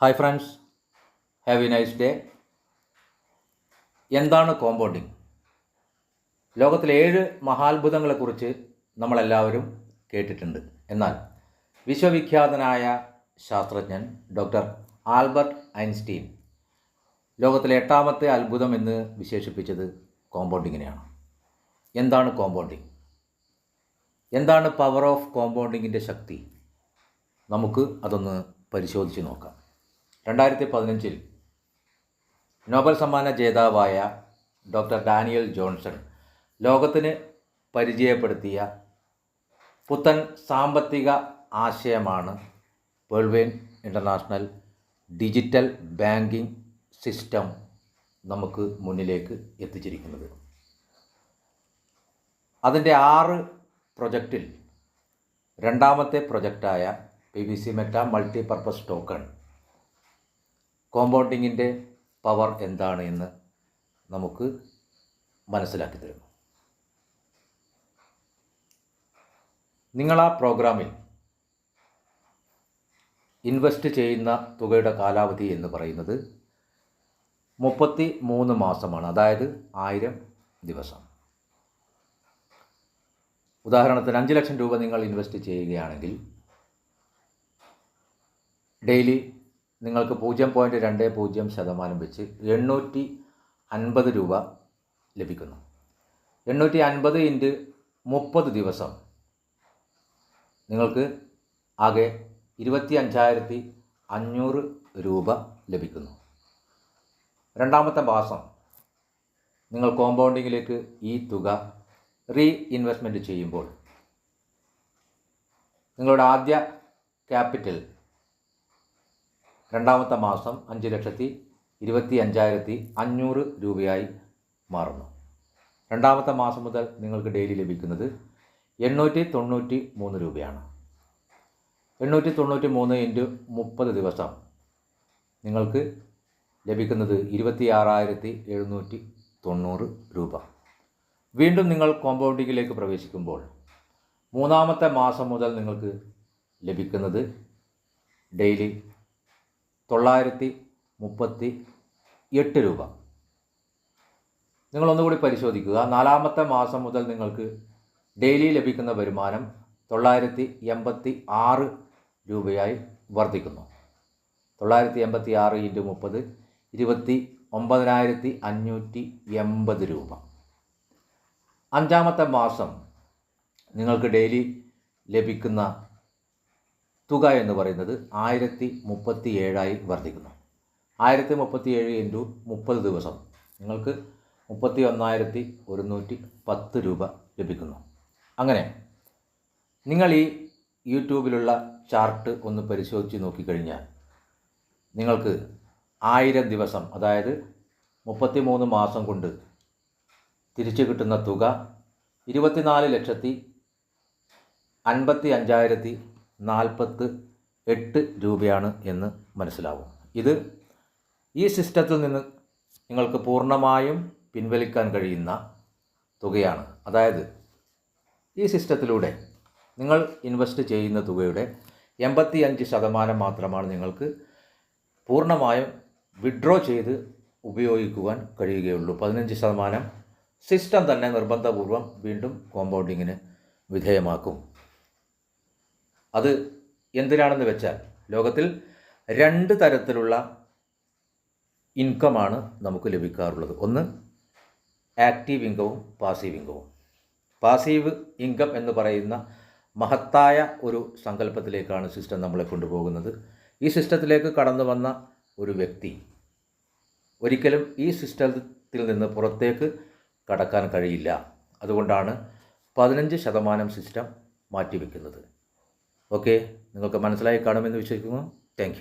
Hi friends have a nice day എന്താണ് compounding ലോകത്തിലെ ഏഴ് മഹാത്ഭുതങ്ങളെക്കുറിച്ച് നമ്മളെല്ലാവരും കേട്ടിട്ടുണ്ട്. എന്നാൽ വിശ്വവിഖ്യാതനായ ശാസ്ത്രജ്ഞൻ ഡോക്ടർ ആൽബർട്ട് ഐൻസ്റ്റീൻ ലോകത്തിലെ എട്ടാമത്തെ അത്ഭുതം എന്ന് വിശേഷിപ്പിച്ചത് കോമ്പൗണ്ടിങ്ങിനെയാണ് എന്താണ് കോമ്പൗണ്ടിങ് എന്താണ് പവർ ഓഫ് കോമ്പൗണ്ടിങ്ങിന്റെ ശക്തി? നമുക്ക് അതൊന്ന് പരിശോധിച്ച് നോക്കാം. രണ്ടായിരത്തി പതിനഞ്ചിൽ നോബൽ സമ്മാന ജേതാവായ ഡോക്ടർ ഡാനിയൽ ജോൺസൺ ലോകത്തിന് പരിചയപ്പെടുത്തിയ പുത്തൻ സാമ്പത്തിക ആശയമാണ് വേൾവെയിൻ ഇന്റർനാഷണൽ ഡിജിറ്റൽ ബാങ്കിംഗ് സിസ്റ്റം നമുക്ക് മുന്നിലേക്ക് എത്തിച്ചിരിക്കുന്നത്. അതിന്റെ ആറ് പ്രൊജക്റ്റിൽ രണ്ടാമത്തെ പ്രൊജക്റ്റായ P B C meta multipurpose token കോമ്പൗണ്ടിങ്ങിന്റെ power എന്താണ് എന്ന് നമുക്ക് മനസ്സിലാക്കി തരുന്നു. നിങ്ങൾ ആ പ്രോഗ്രാമിൽ ഇൻവെസ്റ്റ് ചെയ്യുന്ന തുകയുടെ കാലാവധി എന്ന് പറയുന്നത് മുപ്പത്തി മൂന്ന് മാസമാണ് അതായത് ആയിരം ദിവസം. ഉദാഹരണത്തിന് അഞ്ച് ലക്ഷം രൂപ നിങ്ങൾ ഇൻവെസ്റ്റ് ചെയ്യുകയാണെങ്കിൽ ഡെയിലി നിങ്ങൾക്ക് പൂജ്യം പോയിന്റ് രണ്ട് പൂജ്യം ശതമാനം വെച്ച് എണ്ണൂറ്റി അൻപത് രൂപ ലഭിക്കുന്നു. എണ്ണൂറ്റി അൻപത് ഇന്റ് മുപ്പത് ദിവസം നിങ്ങൾക്ക് ആകെ ഇരുപത്തി അഞ്ചായിരത്തി അഞ്ഞൂറ് രൂപ ലഭിക്കുന്നു. രണ്ടാമത്തെ മാസം നിങ്ങൾ കോമ്പൗണ്ടിങ്ങിലേക്ക് ഈ തുക റീ ഇൻവെസ്റ്റ്മെന്റ് ചെയ്യുമ്പോൾ നിങ്ങളുടെ ആദ്യ ക്യാപിറ്റൽ രണ്ടാമത്തെ മാസം അഞ്ച് ലക്ഷത്തി ഇരുപത്തി അഞ്ചായിരത്തി അഞ്ഞൂറ് രൂപയായി മാറുന്നു. രണ്ടാമത്തെ മാസം മുതൽ നിങ്ങൾക്ക് ഡെയിലി ലഭിക്കുന്നത് എണ്ണൂറ്റി തൊണ്ണൂറ്റി മൂന്ന് രൂപയാണ്. എണ്ണൂറ്റി തൊണ്ണൂറ്റി മൂന്ന് ഇന്റു മുപ്പത് ദിവസം നിങ്ങൾക്ക് ലഭിക്കുന്നത് ഇരുപത്തി ആറായിരത്തി എഴുന്നൂറ്റി തൊണ്ണൂറ് രൂപ. വീണ്ടും നിങ്ങൾ കോമ്പൗണ്ടിങ്ങിലേക്ക് പ്രവേശിക്കുമ്പോൾ മൂന്നാമത്തെ മാസം മുതൽ നിങ്ങൾക്ക് ലഭിക്കുന്നത് ഡെയിലി തൊള്ളായിരത്തി മുപ്പത്തി എട്ട് രൂപ നിങ്ങളൊന്നുകൂടി പരിശോധിക്കുക. നാലാമത്തെ മാസം മുതൽ നിങ്ങൾക്ക് ഡെയിലി ലഭിക്കുന്ന വരുമാനം തൊള്ളായിരത്തി എൺപത്തി ആറ് രൂപയായി വർദ്ധിക്കുന്നു. തൊള്ളായിരത്തി എൺപത്തി ആറ് ഇന്റു മുപ്പത് ഇരുപത്തി ഒമ്പതിനായിരത്തി അഞ്ഞൂറ്റി എൺപത് രൂപ. അഞ്ചാമത്തെ മാസം നിങ്ങൾക്ക് ഡെയിലി ലഭിക്കുന്ന തുക എന്ന് പറയുന്നത് ആയിരത്തി മുപ്പത്തി ഏഴായി വർദ്ധിക്കുന്നു. ആയിരത്തി മുപ്പത്തി ഏഴ് ഇന്റു മുപ്പത് ദിവസം നിങ്ങൾക്ക് മുപ്പത്തി ഒന്നായിരത്തി ഒരുന്നൂറ്റി പത്ത് രൂപ ലഭിക്കുന്നു. അങ്ങനെ നിങ്ങൾ ഈ യൂട്യൂബിലുള്ള ചാർട്ട് ഒന്ന് പരിശോധിച്ച് നോക്കിക്കഴിഞ്ഞാൽ നിങ്ങൾക്ക് ആയിരം ദിവസം അതായത് മുപ്പത്തി മൂന്ന് മാസം കൊണ്ട് തിരിച്ചു കിട്ടുന്ന തുക ഇരുപത്തിനാല് ലക്ഷത്തി അൻപത്തി അഞ്ചായിരത്തി നാൽപ്പത്ത് എട്ട് രൂപയാണ് എന്ന് മനസ്സിലാവും. ഇത് ഈ സിസ്റ്റത്തിൽ നിന്ന് നിങ്ങൾക്ക് പൂർണമായും പിൻവലിക്കാൻ കഴിയുന്ന തുകയാണ്. അതായത് ഈ സിസ്റ്റത്തിലൂടെ നിങ്ങൾ ഇൻവെസ്റ്റ് ചെയ്യുന്ന തുകയുടെ എൺപത്തി അഞ്ച് ശതമാനം മാത്രമാണ് നിങ്ങൾക്ക് പൂർണമായും വിഡ്രോ ചെയ്ത് ഉപയോഗിക്കുവാൻ കഴിയുകയുള്ളൂ. പതിനഞ്ച് ശതമാനം സിസ്റ്റം തന്നെ നിർബന്ധപൂർവം വീണ്ടും കോമ്പൗണ്ടിങ്ങിന് വിധേയമാക്കും. അത് എന്തിനാണെന്ന് വെച്ചാൽ ലോകത്തിൽ രണ്ട് തരത്തിലുള്ള ഇൻകമാണ് നമുക്ക് ലഭിക്കാറുള്ളത്. ഒന്ന് ആക്റ്റീവ് ഇൻകവും പാസീവ് ഇൻകവും പാസീവ് ഇൻകം എന്ന് പറയുന്ന മഹത്തായ ഒരു സങ്കല്പത്തിലേക്കാണ് സിസ്റ്റം നമ്മളെ കൊണ്ടുപോകുന്നത്. ഈ സിസ്റ്റത്തിലേക്ക് കടന്നു വന്ന ഒരു വ്യക്തി ഒരിക്കലും ഈ സിസ്റ്റത്തിൽ നിന്ന് പുറത്തേക്ക് കടക്കാൻ കഴിയില്ല. അതുകൊണ്ടാണ് പതിനഞ്ച് ശതമാനം സിസ്റ്റം മാറ്റിവെക്കുന്നത്. ഓക്കെ നിങ്ങൾക്ക് മനസ്സിലായി കാണുമെന്ന് വിശ്വസിക്കുന്നു. താങ്ക്